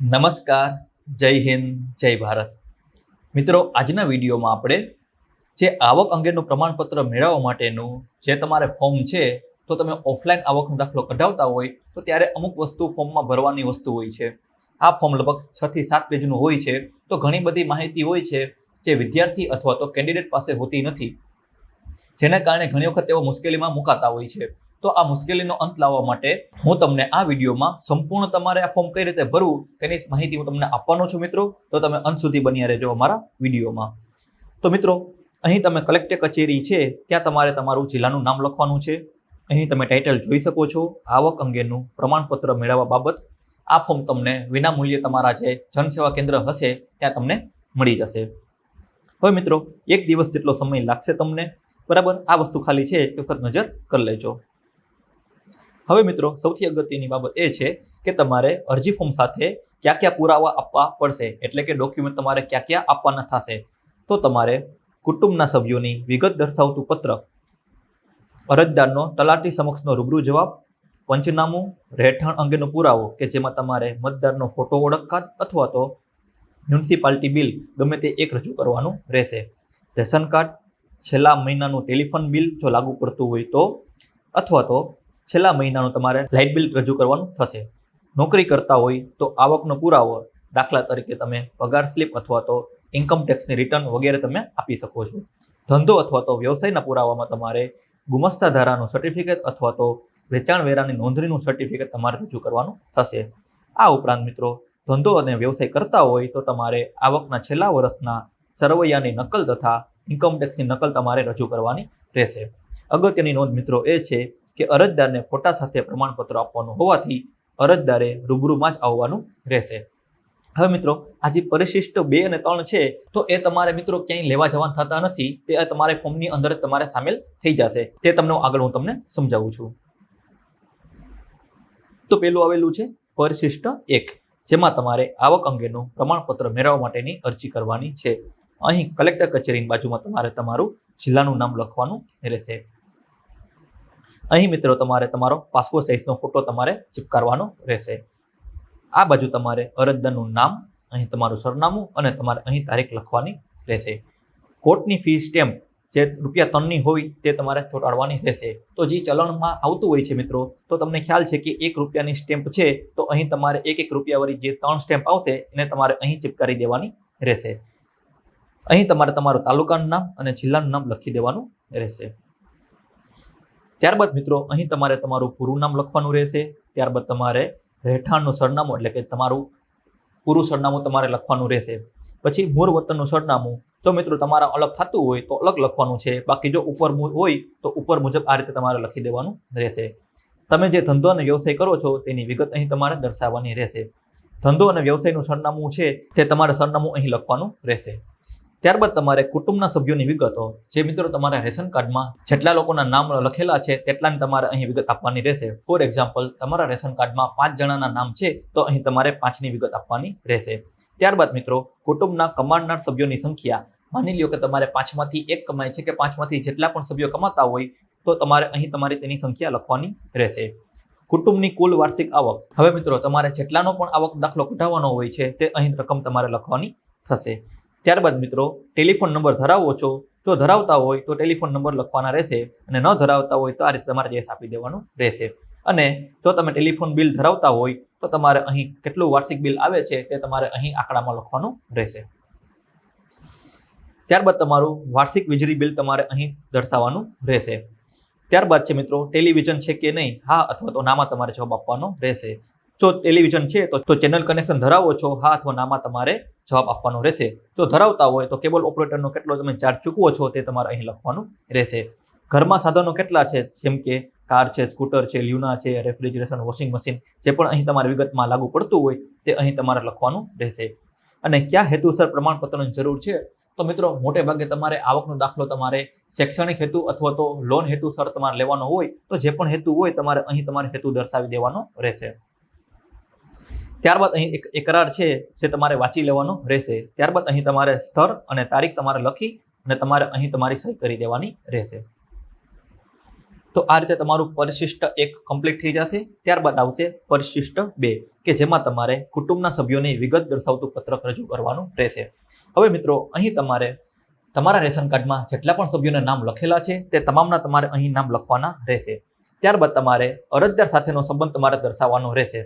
નમસ્કાર, જય હિન્દ, જય ભારત. મિત્રો, આજના વિડીયોમાં આપણે જે આવક અંગેનું પ્રમાણપત્ર મેળવવા માટેનું જે તમારે ફોર્મ છે, તો તમે ઓફલાઈન આવકનો દાખલો કઢાવતા હોય, તો ત્યારે અમુક વસ્તુ ફોર્મમાં ભરવાની વસ્તુ હોય છે. આ ફોર્મ લગભગ છથી સાત પેજનું હોય છે, તો ઘણી બધી માહિતી હોય છે, જે વિદ્યાર્થી અથવા તો કેન્ડિડેટ પાસે હોતી નથી. જેના કારણે ઘણી વખત તેઓ મુશ્કેલીમાં મુકાતા હોય છે. તો આ મુશ્કેલીનો અંત લાવવા માટે હું તમને આ વિડીયોમાં સંપૂર્ણ તમારે આ ફોર્મ કઈ રીતે ભરવું તેની માહિતી હું તમને આપવાનો છું મિત્રો. તો તમે અંત સુધી બન્યા રહેજો અમારા વિડીયોમાં. તો મિત્રો, અહીં તમે કલેક્ટર કચેરી છે, ત્યાં તમારે તમારું જિલ્લાનું નામ લખવાનું છે. અહીં તમે ટાઇટલ જોઈ શકો છો, આવક અંગેનું પ્રમાણપત્ર મેળવવા બાબત. આ ફોર્મ તમને વિનામૂલ્યે તમારા જે જનસેવા કેન્દ્ર હશે, ત્યાં તમને મળી જશે. હવે મિત્રો, એક દિવસ જેટલો સમય લાગશે તમને, બરાબર? આ વસ્તુ ખાલી છે, એક વખત નજર કરી લેજો. હવે મિત્રો, સૌથી અગત્યની બાબત એ છે કે તમારે અરજી ફોર્મ સાથે કયા કયા પુરાવા આપવા પડશે. એટલે કે ડોક્યુમેન્ટ તમારે ક્યાં ક્યાં આપવાના થશે. તો તમારે કુટુંબના સભ્યોની વિગત દર્શાવતું પત્ર, અરજદારનો, તલાટી સમક્ષનો રૂબરૂ જવાબ, પંચનામું, રહેઠાણ અંગેનો પુરાવો કે જેમાં તમારે મતદારનો ફોટો ઓળખ કાર્ડ અથવા તો મ્યુનિસિપાલિટી બિલ ગમે તે એક રજૂ કરવાનું રહેશે. રેશન કાર્ડ, છેલ્લા મહિનાનું ટેલિફોન બિલ જો લાગુ પડતું હોય તો અથવા તો છેલ્લા મહિનાનું તમારે લાઇટ બિલ રજૂ કરવાનું થશે. નોકરી કરતા હોય તો આવકનો પુરાવો દાખલા તરીકે તમે પગાર સ્લીપ અથવા તો ઇન્કમ ટેક્સની રિટર્ન વગેરે તમે આપી શકો છો. ધંધો અથવા તો વ્યવસાયના પુરાવામાં તમારે ગુમસ્તા ધારાનું સર્ટિફિકેટ અથવા તો વેચાણ વેરાની નોંધણીનું સર્ટિફિકેટ તમારે રજૂ કરવાનું થશે. આ ઉપરાંત મિત્રો, ધંધો અને વ્યવસાય કરતા હોય તો તમારે આવકના છેલ્લા વર્ષના સરવૈયાની નકલ તથા ઇન્કમટેક્સની નકલ તમારે રજૂ કરવાની રહેશે. અગત્યની નોંધ મિત્રો એ છે કે અરજદારને ફોટા સાથે પ્રમાણપત્ર આપવાનું હોવાથી અરજદારે રૂબરૂમાં જ આવવાનું રહેશે. હવે મિત્રો, આ જે પરિશિષ્ટ બે અને ત્રણ છે, તો એ તમારે મિત્રો ક્યાંય લેવા જવા થતા નથી, તે તમારે ફોર્મની અંદર તમારે સામેલ થઈ જશે. તે તમને આગળ હું તમને સમજાવું છું. તો પેલું આવેલું છે પરિશિષ્ટ એક, જેમાં તમારે આવક અંગેનું પ્રમાણપત્ર મેળવવા માટેની અરજી કરવાની છે. અહીં કલેક્ટર કચેરીની બાજુમાં તમારે તમારું જિલ્લાનું નામ લખવાનું રહેશે. અહીં મિત્રો તમારે તમારો પાસપોર્ટ સાઇઝનો ફોટો તમારે ચિપકારવાનો રહેશે. આ બાજુ તમારે અરજદારનું નામ, અહીં તમારું સરનામું અને તમારે અહીં તારીખ લખવાની રહેશે. કોર્ટની ફી સ્ટેમ્પ જે રૂપિયા ત્રણની હોય તે તમારે ચોંટાડવાની રહેશે. તો જે ચલણમાં આવતું હોય છે મિત્રો, તો તમને ખ્યાલ છે કે એક રૂપિયાની સ્ટેમ્પ છે, તો અહીં તમારે એક એક રૂપિયાવાળી જે ત્રણ સ્ટેમ્પ આવશે, એને તમારે અહીં ચિપકારી દેવાની રહેશે. અહીં તમારે તમારું તાલુકાનું નામ અને જિલ્લાનું નામ લખી દેવાનું રહેશે. ત્યારબાદ મિત્રો, અહીં તમારે તમારું પૂરું નામ લખવાનું રહેશે. ત્યારબાદ તમારે રહેઠાણનું સરનામું, એટલે કે તમારું પૂરું સરનામું તમારે લખવાનું રહેશે. પછી મૂળ વતનનું સરનામું. જો મિત્રો તમારા અલગ થતું હોય તો અલગ લખવાનું છે. બાકી જો ઉપર હોય તો ઉપર મુજબ આ રીતે તમારે લખી દેવાનું રહેશે. તમે જે ધંધો અને વ્યવસાય કરો છો તેની વિગત અહીં તમારે દર્શાવવાની રહેશે. ધંધો અને વ્યવસાયનું સરનામું છે તે તમારે સરનામું અહીં લખવાનું રહેશે. ત્યારબાદ તમારે કુટુંબના સભ્યોની વિગતો, જે મિત્રો તમારા રેશન કાર્ડમાં જેટલા લોકોના નામ લખેલા છે, તેટલાની તમારે અહીં વિગત આપવાની રહેશે. ફોર એક્ઝામ્પલ તમારા રેશન કાર્ડમાં પાંચ જણાના નામ છે, તો અહીં તમારે પાંચની વિગત આપવાની રહેશે. ત્યારબાદ મિત્રો, કુટુંબના કમાડનાર સભ્યોની સંખ્યા. માની લ્યો કે તમારે પાંચમાંથી એક કમાય છે કે પાંચમાંથી જેટલા પણ સભ્યો કમાતા હોય, તો તમારે અહીં તમારે તેની સંખ્યા લખવાની રહેશે. કુટુંબની કુલ વાર્ષિક આવક. હવે મિત્રો, તમારે જેટલાનો પણ આવક દાખલો કઢાવવાનો હોય છે, તે અહીં રકમ તમારે લખવાની થશે. ત્યારબાદ મિત્રો, ટેલિફોન નંબર ધરાવો છો. જો ધરાવતા હોય તો ટેલિફોન નંબર લખવાના રહેશે અને ન ધરાવતા હોય તો આ રીતે તમારે યસ આપી દેવાનું રહેશે. અને જો તમે ટેલિફોન બિલ ધરાવતા હોય તો તમારે અહીં કેટલું વાર્ષિક બિલ આવે છે તે તમારે અહીં આંકડામાં લખવાનું રહેશે. ત્યારબાદ તમારું વાર્ષિક વીજળી બિલ તમારે અહીં દર્શાવવાનું રહેશે. ત્યારબાદ છે મિત્રો, ટેલિવિઝન છે કે નહીં? હા અથવા તો નામાં તમારે જવાબ આપવાનો રહેશે. જો ટેલિવિઝન છે, તો ચેનલ કનેક્શન ધરાવો છો, હા અથવા નામાં તમારે જવાબ આપવાનો રહેશે. જો ધરાવતા હોય, તો કેબલ ઓપરેટરનો કેટલો તમે ચાર્જ ચૂકવો છો તે તમારે અહીં લખવાનું રહેશે. ઘરમાં સાધનો કેટલા છે? જેમ કે કાર છે સ્કૂટર છે, લ્યુના છે રેફ્રિજરેશન વોશિંગ મશીન જે પણ અહીં તમારી વિગતમાં લાગુ પડતું હોય, તે અહીં તમારે લખવાનું રહેશે. અને કયા હેતુસર પ્રમાણપત્રની જરૂર છે? તો મિત્રો, મોટે ભાગે તમારે આવકનો દાખલો તમારે શૈક્ષણિક હેતુ અથવા તો લોન હેતુસર તમારે લેવાનો હોય, તો જે પણ હેતુ હોય, તમારે અહીં તમારે હેતુ દર્શાવી દેવાનો રહેશે. ત્યારબાદ અહીં એક એકરાર છે જે તમારે વાંચી લેવાનો રહેશે. ત્યારબાદ અહીં તમારે સ્થળ અને તારીખ તમારે લખી અને તમારે અહીં તમારી સહી કરી દેવાની રહેશે. તો આ રીતે તમારું પરિશિષ્ટ એક કમ્પ્લીટ થઈ જશે. ત્યારબાદ આવશે પરિશિષ્ટ બે, કે જેમાં તમારે કુટુંબના સભ્યોની વિગત દર્શાવતું પત્રક રજૂ કરવાનું રહેશે. હવે મિત્રો, અહીં તમારે તમારા રેશન કાર્ડમાં જેટલા પણ સભ્યોના નામ લખેલા છે, તે તમામના તમારે અહીં નામ લખવાના રહેશે. ત્યારબાદ તમારે અરજદાર સાથેનો સંબંધ તમારે દર્શાવવાનો રહેશે.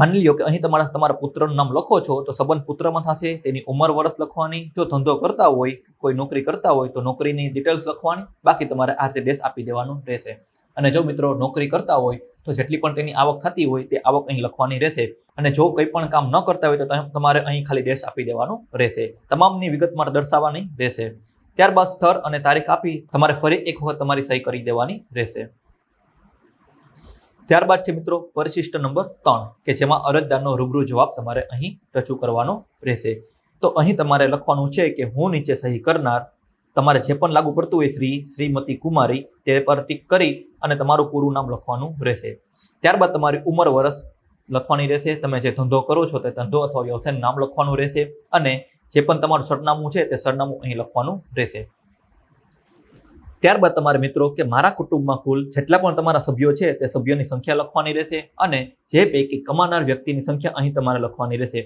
માની લ્યો કે અહીં તમારા તમારા પુત્રનું નામ લખો છો, તો સંબંધ પુત્રમાં થશે, તેની ઉંમર વર્ષ લખવાની, જો ધંધો કરતા હોય, કોઈ નોકરી કરતા હોય, તો નોકરીની ડિટેલ્સ લખવાની, બાકી તમારે આ રીતે દેશ આપી દેવાનું રહેશે. અને જો મિત્રો નોકરી કરતા હોય, તો જેટલી પણ તેની આવક થતી હોય, તે આવક અહીં લખવાની રહેશે. અને જો કંઈ પણ કામ ન કરતા હોય, તો તમારે અહીં ખાલી ડેસ આપી દેવાનું રહેશે. તમામની વિગત મારે દર્શાવવાની રહેશે. ત્યારબાદ સ્થળ અને તારીખ આપી, તમારે ફરી એક વખત તમારી સહી કરી દેવાની રહેશે. ત્યારબાદ છે મિત્રો પરિશિષ્ટ નંબર ત્રણ, કે જેમાં અરજદારનો રૂબરૂ જવાબ તમારે અહીં રજૂ કરવાનો રહેશે. તો અહીં તમારે લખવાનું છે કે હું નીચે સહી કરનાર, તમારે જે પણ લાગુ પડતું હોય શ્રી, શ્રીમતી કુમારી, તે પર ટીક કરી અને તમારું પૂરું નામ લખવાનું રહેશે. ત્યારબાદ તમારી ઉંમર વર્ષ લખવાની રહેશે, તમે જે ધંધો કરો છો તે ધંધો અથવા વ્યવસાયનું નામ લખવાનું રહેશે અને જે પણ તમારું સરનામું છે તે સરનામું અહીં લખવાનું રહેશે. ત્યારબાદ તમારે મિત્રો કે મારા કુટુંબમાં કુલ જેટલા પણ તમારા સભ્યો છે, તે સભ્યોની સંખ્યા લખવાની રહેશે અને જે પૈકી કમાનાર વ્યક્તિની સંખ્યા અહીં તમારે લખવાની રહેશે.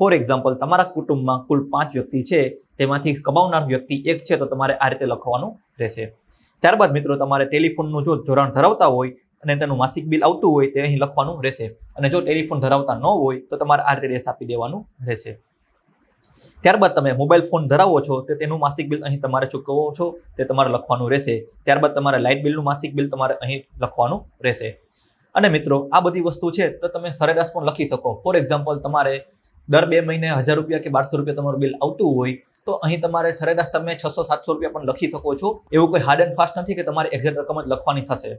ફોર એક્ઝામ્પલ તમારા કુટુંબમાં કુલ પાંચ વ્યક્તિ છે, તેમાંથી કમાવનાર વ્યક્તિ એક છે, તો તમારે આ રીતે લખવાનું રહેશે. ત્યારબાદ મિત્રો, તમારે ટેલિફોનનું જો ધોરણ ધરાવતા હોય અને તેનું માસિક બિલ આવતું હોય, તે અહીં લખવાનું રહેશે. અને જો ટેલિફોન ધરાવતા ન હોય, તો તમારે આ રીતે રેસ આપી દેવાનું રહેશે. ત્યારબાદ તમે મોબાઈલ ફોન ધરાવો છો, તો તેનું માસિક બિલ અહીં તમારે ચૂકવો છો, તે તમારે લખવાનું રહેશે. ત્યારબાદ તમારે લાઇટ બિલનું માસિક બિલ તમારે અહીં લખવાનું રહેશે. અને મિત્રો, આ બધી વસ્તુ છે, તો તમે સરેરાશ પણ લખી શકો. ફોર એક્ઝામ્પલ તમારે દર બે મહિને હજાર રૂપિયા કે બારસો રૂપિયા તમારું બિલ આવતું હોય, તો અહીં તમારે સરેરાશ તમે છસો, સાતસો રૂપિયા પણ લખી શકો છો. એવું કોઈ હાર્ડ એન્ડ ફાસ્ટ નથી કે તમારે એક્ઝેક્ટ રકમ જ લખવાની થશે.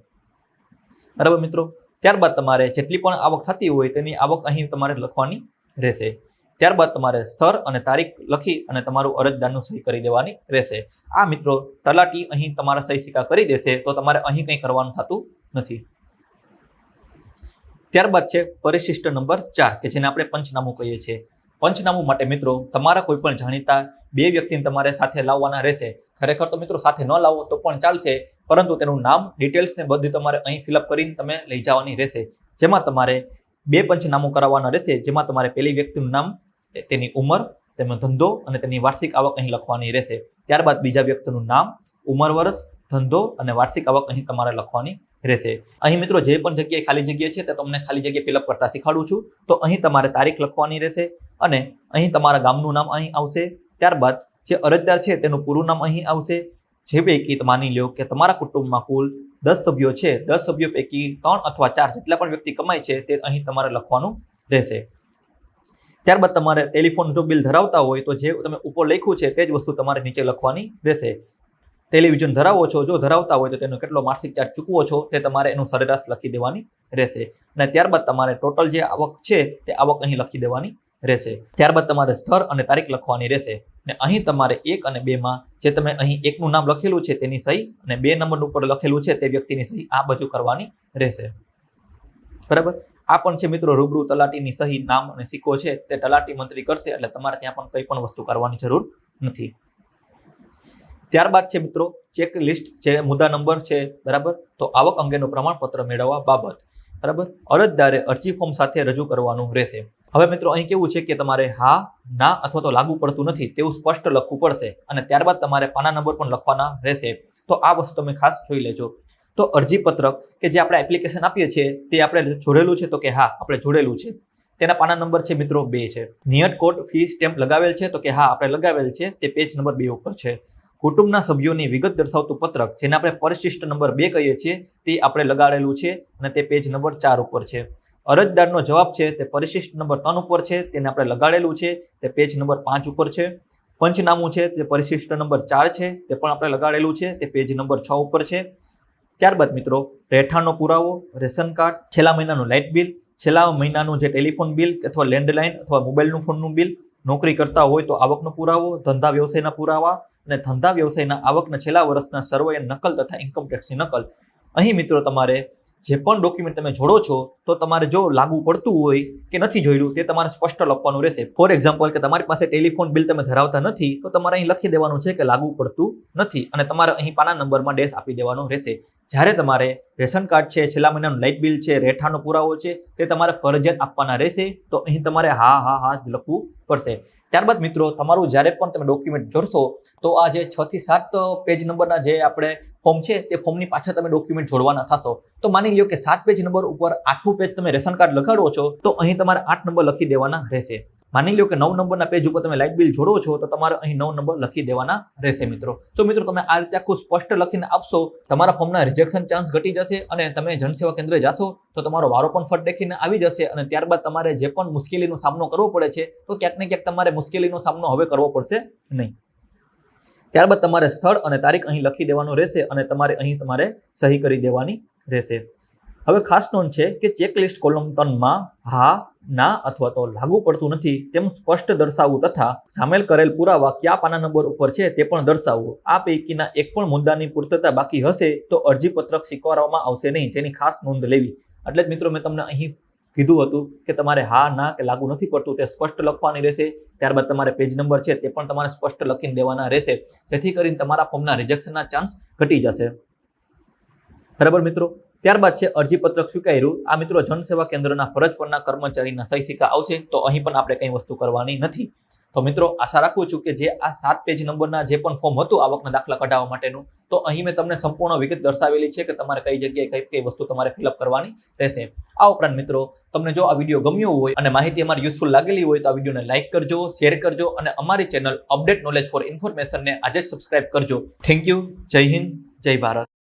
બરાબર મિત્રો? ત્યારબાદ તમારે જેટલી પણ આવક થતી હોય, તેની આવક અહીં તમારે લખવાની રહેશે. ત્યારબાદ તમારે સ્થળ અને તારીખ લખી અને તમારું અરજદારનું સહી કરી દેવાની રહેશે. આ મિત્રો, તલાટી અહીં તમારા સહી સિક્કા કરી દેશે તો તમારે અહીં કંઈ કરવાનું થતું નથી. ત્યારબાદ છે પરિશિષ્ટ નંબર ચાર, કે જેને આપણે પંચનામું કહીએ છીએ. પંચનામું માટે મિત્રો, તમારા કોઈ પણ જાણીતા બે વ્યક્તિને તમારે સાથે લાવવાના રહેશે. ખરેખર તો મિત્રો સાથે ન લાવો તો પણ ચાલશે, પરંતુ તેનું નામ ડિટેલ્સ ને બધું તમારે અહીં ફિલઅપ કરીને તમે લઈ જવાની રહેશે. જેમાં તમારે બે પંચનામું કરાવવાના રહેશે, જેમાં તમારે પેલી વ્યક્તિનું નામ તેની ઉંમર, તેમનો ધંધો અને તેની વાર્ષિક આવક અહીં લખવાની રહેશે. ત્યારબાદ બીજા વ્યક્તિનું નામ, ઉંમર વર્ષ, ધંધો અને વાર્ષિક આવક અહીં તમારે લખવાની રહેશે. અહીં મિત્રો જે પણ જગ્યાએ ખાલી જગ્યા છે તે તમને ખાલી જગ્યા ફિલઅપ કરતા શીખવાડું છું. તો અહીં તમારે તારીખ લખવાની રહેશે અને અહીં તમારા ગામનું નામ અહીં આવશે. ત્યારબાદ જે અરજદાર છે તેનું પૂરું નામ અહીં આવશે. જે પૈકી માની લો કે તમારા કુટુંબમાં કુલ દસ સભ્યો છે. દસ સભ્યો પૈકી ત્રણ અથવા ચાર જેટલા પણ વ્યક્તિ કમાય છે તે અહીં તમારે લખવાનું રહેશે. ત્યારબાદ તમારે ટેલિફોન જો બિલ ધરાવતા હોય તો જે તમે ઉપર લખ્યું છે તે જ વસ્તુ તમારે નીચે લખવાની રહેશે. ટેલિવિઝન ધરાવો છો, જો ધરાવતા હોય તો તેનો કેટલો માસિક ચાર્જ ચૂકવો છો તે તમારે એનું સરેરાશ લખી દેવાની રહેશે. અને ત્યારબાદ તમારે ટોટલ જે આવક છે તે આવક અહીં લખી દેવાની રહેશે. ત્યારબાદ તમારે સ્થળ અને તારીખ લખવાની રહેશે. અને અહીં તમારે એક અને બેમાં જે તમે અહીં એકનું નામ લખેલું છે તેની સહી અને બે નંબર ઉપર લખેલું છે તે વ્યક્તિની સહી આ બાજુ કરવાની રહેશે. બરાબર? આ પણ છે મિત્રો રૂબરૂ તલાટીની સહી નામ અને સિક્કો છે, તે તલાટી મંત્રી કરશે એટલે તમારે ત્યાં પણ કંઈ પણ વસ્તુ કરવાની જરૂર નથી. ત્યારબાદ છે મિત્રો ચેક લિસ્ટ જે મુદ્દા નંબર છે, બરાબર? તો આવક અંગેનું પ્રમાણપત્ર મેળવવા બાબત, બરાબર? અરજદારે અરજી ફોર્મ સાથે રજૂ કરવાનું રહેશે. હવે મિત્રો અહીં કેવું છે કે તમારે હા, ના અથવા તો લાગુ પડતું નથી તેવું સ્પષ્ટ લખવું પડશે અને ત્યારબાદ તમારે પાના નંબર પણ લખવાના રહેશે. તો આ વસ્તુ તમે ખાસ જોઈ લેજો. તો અરજી પત્રક કે જે આપણે એપ્લિકેશન આપીએ છીએ, તે આપણે જોડેલું છે તો કે હા, આપણે જોડેલું છે. તેના પાના નંબર છે મિત્રો બે છે. નિયત કોટ ફી સ્ટેમ્પ લગાવેલ છે તો કે હા, આપણે લગાવેલ છે, તે પેજ નંબર બે ઉપર છે. કુટુંબના સભ્યોની વિગત દર્શાવતું પત્રક, જેને આપણે પરિશિષ્ટ નંબર બે કહીએ છીએ, તે આપણે લગાડેલું છે અને તે પેજ નંબર ચાર ઉપર છે. અરજદારનો જવાબ છે, તે પરિશિષ્ટ નંબર ત્રણ ઉપર છે, તેને આપણે લગાડેલું છે, તે પેજ નંબર પાંચ ઉપર છે. પંચનામું છે, તે પરિશિષ્ટ નંબર ચાર છે, તે પણ આપણે લગાડેલું છે, તે પેજ નંબર છ ઉપર છે. ત્યારબાદ મિત્રો, રહેઠાણનો પુરાવો, રેશન કાર્ડ, છેલ્લા મહિનાનું લાઇટ બિલ, છેલ્લા મહિનાનું જે ટેલિફોન બિલ અથવા લેન્ડલાઇન અથવા મોબાઈલનું ફોનનું બિલ નોકરી કરતા હોય તો આવકનો પુરાવો, ધંધા વ્યવસાયના પુરાવા અને ધંધા વ્યવસાયના આવકના છેલ્લા વર્ષના સર્વે નકલ તથા ઇન્કમ ટેક્સની નકલ. અહીં મિત્રો તમારે જે પણ ડોક્યુમેન્ટ તમે જોડો છો, તો તમારે જો લાગુ પડતું હોય કે નથી જોયેલું, તે તમારે સ્પષ્ટ લખવાનું રહેશે. ફોર એક્ઝામ્પલ કે તમારી પાસે ટેલિફોન બિલ તમે ધરાવતા નથી, તો તમારે અહીં લખી દેવાનું છે કે લાગુ પડતું નથી અને તમારે અહીં પાના નંબરમાં ડેશ આપી દેવાનો રહેશે. જ્યારે તમારે રેશન કાર્ડ છે, છેલ્લા મહિનાનું લાઇટ બિલ છે રેઠાનો પુરાવો છે, તે તમારે ફરજિયાત આપવાના રહેશે, તો અહીં તમારે હા હા હા લખવું પડશે. ત્યારબાદ મિત્રો, તમારું જ્યારે પણ તમે ડોક્યુમેન્ટ જોડશો, તો આ જે છથી સાત પેજ નંબરના જે આપણે ફોર્મ છે, તે ફોર્મની પાછળ તમે ડોક્યુમેન્ટ જોડવાના થશો. તો માની લ્યો કે સાત પેજ નંબર ઉપર આઠમું પેજ તમે રેશન કાર્ડ લખાડો છો, તો અહીં તમારે આઠ નંબર લખી દેવાના રહેશે. માની લ્યો કે નવ નંબરના પેજ ઉપર તમે લાઇટ બિલ જોડો છો, તો તમારે અહીં નવ નંબર લખી દેવાના રહેશે મિત્રો. તો મિત્રો તમે આ રીતે આખું સ્પષ્ટ લખીને આપશો, તમારા ફોર્મના રિજેક્શન ચાન્સ ઘટી જશે અને તમે જનસેવા કેન્દ્રે જાશો, તો તમારો વારો પણ ફટ દેખીને આવી જશે અને ત્યારબાદ તમારે જે પણ મુશ્કેલીનો સામનો કરવો પડે છે, તો ક્યાંક ને ક્યાંક તમારે મુશ્કેલીનો સામનો હવે કરવો પડશે નહીં. ત્યારબાદ તમારે સ્થળ અને તારીખ અહીં લખી દેવાનું રહેશે અને તમારે અહીં તમારે સહી કરી દેવાની રહેશે. હવે ખાસ નોંધ છે કે ચેકલિસ્ટ કોલમ ત્રણમાં હા, ના અથવા તો લાગુ પડતું નથી તેમ સ્પષ્ટ દર્શાવવું તથા સામેલ કરેલ પુરાવા કયા પાના નંબર ઉપર છે તે પણ દર્શાવવું. આ પૈકીના એક પણ મુદ્દાની પૂર્તતા બાકી હશે તો અરજીપત્રક સ્વીકારવામાં આવશે નહીં. જેની ખાસ નોંધ લેવી. એટલે જ મિત્રો મેં તમને અહીં કીધું હતું કે તમારે હા, ના કે લાગુ નથી પડતું, તે સ્પષ્ટ લખવાની રહેશે. ત્યારબાદ તમારે પેજ નંબર છે તે પણ તમારે સ્પષ્ટ લખીને દેવાના રહેશે. જેથી કરીને તમારા ફોર્મના રિજેક્શનના ચાન્સ ઘટી જશે. બરાબર મિત્રો? ત્યારબાદ છે અરજીપત્રક સ્વીકાર્યું આ મિત્રો જનસેવા કેન્દ્રના ફરજ પરના કર્મચારીના સહી સિક્કા આવશે, તો અહીં પણ આપણે કંઈ વસ્તુ કરવાની નથી. તો મિત્રો, આશા રાખું છું કે જે આ સાત પેજ નંબરના જે પણ ફોર્મ હતું આવકના દાખલા કઢાવવા માટેનું, તો અહીં મેં તમને સંપૂર્ણ વિગત દર્શાવેલી છે કે તમારે કઈ જગ્યાએ કઈ કઈ વસ્તુ તમારે ફિલઅપ કરવાની રહેશે. આ ઉપરાંત મિત્રો, તમને જો આ વીડિયો ગમ્યો હોય અને માહિતી અમારી યુઝફુલ લાગેલી હોય, તો આ વિડીયોને લાઇક કરજો શેર કરજો અને અમારી ચેનલ અપડેટ નોલેજ ફોર ઇન્ફોર્મેશનને આજે જ સબસ્ક્રાઇબ કરજો. થેન્ક યુ જય હિન્દ, જય ભારત.